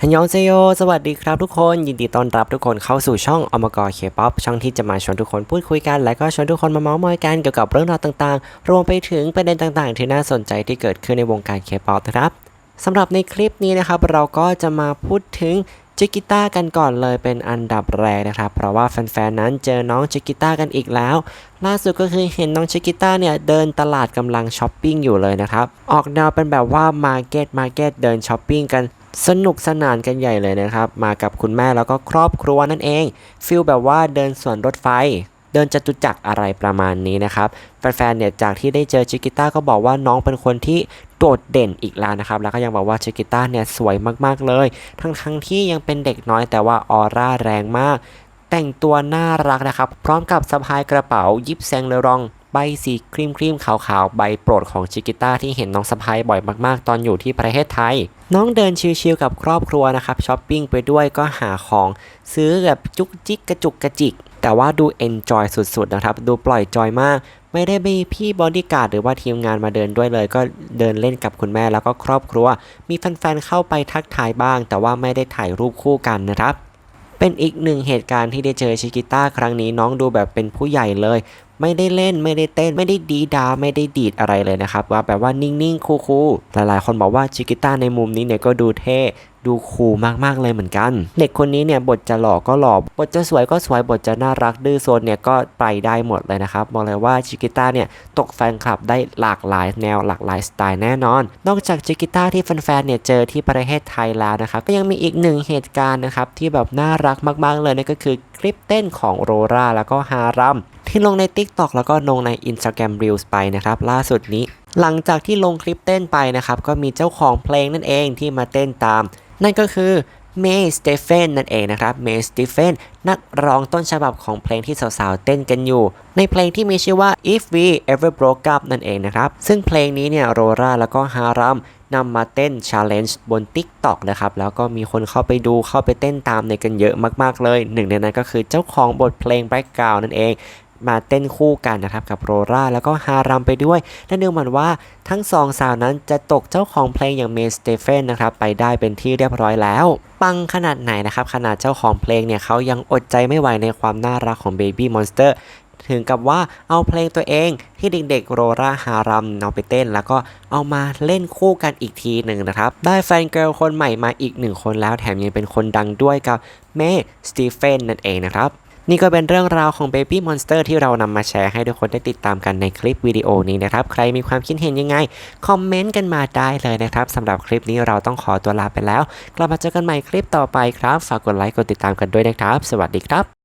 ฮันยองเซโย สวัสดีครับทุกคน ยินดีต้อนรับทุกคนเข้าสู่ช่องอมกรเคป๊อปช่องที่จะมาชวนทุกคนพูดคุยกัน และก็ชวนทุกคนมาเมาส์มอยกันเกี่ยวกับเรื่องราวต่างๆ รวมไปถึงประเด็นต่างๆ ที่น่าสนใจที่เกิดขึ้นในวงการเคป๊อปนะครับสำหรับในคลิปนี้นะครับ เราก็จะมาพูดถึงจิกิต้ากันก่อนเลยเป็นอันดับแรกนะครับ เพราะว่าแฟนๆนั้นเจอน้องจิกิต้ากันอีกแล้ว ล่าสุดก็คือเห็นน้องชิกิต้าเนี่ยเดินตลาดกำลังช้อปปิ้งอยู่เลยนะครับ ออกแนวเป็นแบบว่ามาร์เก็ตมาร์เก็ตเดินช้อปปิ้งกัน สนุกสนานกันใหญ่เลยนะครับ มากับคุณแม่แล้วก็ครอบครัวนั่นเองฟิลแบบว่าเดินสวนรถไฟ เดินจตุจักรอะไรประมาณนี้นะครับแฟนๆเนี่ยจากที่ได้เจอชิกิต้าก็บอกว่าน้องเป็นคนที่โดดเด่นอีกแล้วนะครับ แล้วก็ยังบอกว่าชิกิต้าเนี่ยสวยมากๆเลย ทั้งๆที่ยังเป็นเด็กน้อยแต่ว่าออร่าแรงมาก แต่งตัวน่ารักนะครับ พร้อมกับสะพายกระเป๋ายิปแซงเลรองใบสีครีมครีมขาวๆใบโปรดของชิกิต้าที่เห็นน้องสะพายบ่อยมากๆ ตอนอยู่ที่ประเทศไทย น้องเดินชิลๆกับครอบครัวนะครับช้อปปิ้งไปด้วยก็หาของซื้อแบบจุกจิกกระจุกกระจิก แต่ว่าดูเอนจอยสุดๆนะครับ ดูปล่อยจอยมาก ไม่ได้มีพี่บอดี้การ์ดหรือว่าทีมงานมาเดินด้วยเลย ก็เดินเล่นกับคุณแม่แล้วก็ครอบครัว มีแฟนๆเข้าไปทักทายบ้าง แต่ว่าไม่ได้ถ่ายรูปคู่กันนะครับเป็นอีกหนึ่งเหตุการณ์ที่ได้เจอชิกิต้าครั้งนี้น้องดูแบบเป็นผู้ใหญ่เลย ไม่ได้เล่นไม่ได้เต้นไม่ได้ดีดาไม่ได้ดีดอะไรเลยนะครับว่าแบบว่านิ่งๆคูลๆหลายๆคนบอกว่าชิกิต้าในมุมนี้เนี่ยก็ดูเท่ ดูคูลมากๆเลยเหมือนกัน เด็กคนนี้เนี่ยบทจะหล่อก็หล่อบทจะสวยก็สวยบทจะน่ารักดื้อโซนเนี่ยก็ไปได้หมดเลยนะครับบอกเลยว่าชิกิต้าเนี่ยตกแฟนคลับได้หลากหลายแนวหลากหลายสไตล์แน่นอน นอกจากชิกิต้าที่แฟนๆเนี่ยเจอที่ประเทศไทยแล้วนะครับก็ยังมีอีกหนึ่งเหตุการณ์นะครับที่แบบน่ารักมากๆเลยนั่นก็คือคลิปเต้นของโรราแล้วก็ฮารัมที่ลงใน TikTok แล้วก็ลงใน Instagram Reels ไปนะครับล่าสุดนี้ หลังจากที่ลงคลิปเต้นไปนะครับก็มีเจ้าของเพลงนั่นเองที่มาเต้นตาม นั่นก็คือเมย์สเตเฟนนั่นเองนะครับ เมย์สเตเฟนนักร้องต้นฉบับของเพลงที่สาวๆ เต้นกันอยู่ ในเพลงที่มีชื่อว่า If We Ever Broke Up นั่นเองนะครับ ซึ่งเพลงนี้เนี่ยโรราแล้วก็ฮารัมนำมาเต้น Challenge บน TikTok นะครับ แล้วก็มีคนเข้าไปดูเข้าไปเต้นตามในกันเยอะมาก ๆ เลย หนึ่งในนั้นก็คือเจ้าของบทเพลง Background นั่นเอง มาเต้นคู่กันนะครับกับโรราแล้วก็ฮารัมไปด้วยและดูเหมือนว่าทั้งสองสาวนั้นจะตกเจ้าของเพลงอย่างเมสเตเฟนนะครับไปได้เป็นที่เรียบร้อยแล้ว ปังขนาดไหนนะครับขนาดเจ้าของเพลงเนี่ยเขายังอดใจไม่ไหวในความน่ารักของ Baby Monster ถึงกับว่าเอาเพลงตัวเองที่เด็กๆโรราฮารัมเอาไปเต้น แล้วก็เอามาเล่นคู่กันอีกทีหนึ่งนะครับ ได้แฟนเกิร์ลคนใหม่มาอีกหนึ่งคนแล้วแถมยังเป็นคนดังด้วยกับเมสตีเฟนนั่นเองนะครับ นี่ก็เป็นเรื่องราวของ Baby Monster ที่เรานำมาแชร์ให้ทุกคนได้ติดตามกันในคลิปวิดีโอนี้นะครับ ใครมีความคิดเห็นยังไง คอมเมนต์กันมาได้เลยนะครับสำหรับคลิปนี้เราต้องขอตัวลาไปแล้ว กลับมาเจอกันใหม่คลิปต่อไปครับ ฝากกดไลค์กดติดตามกันด้วยนะครับ สวัสดีครับ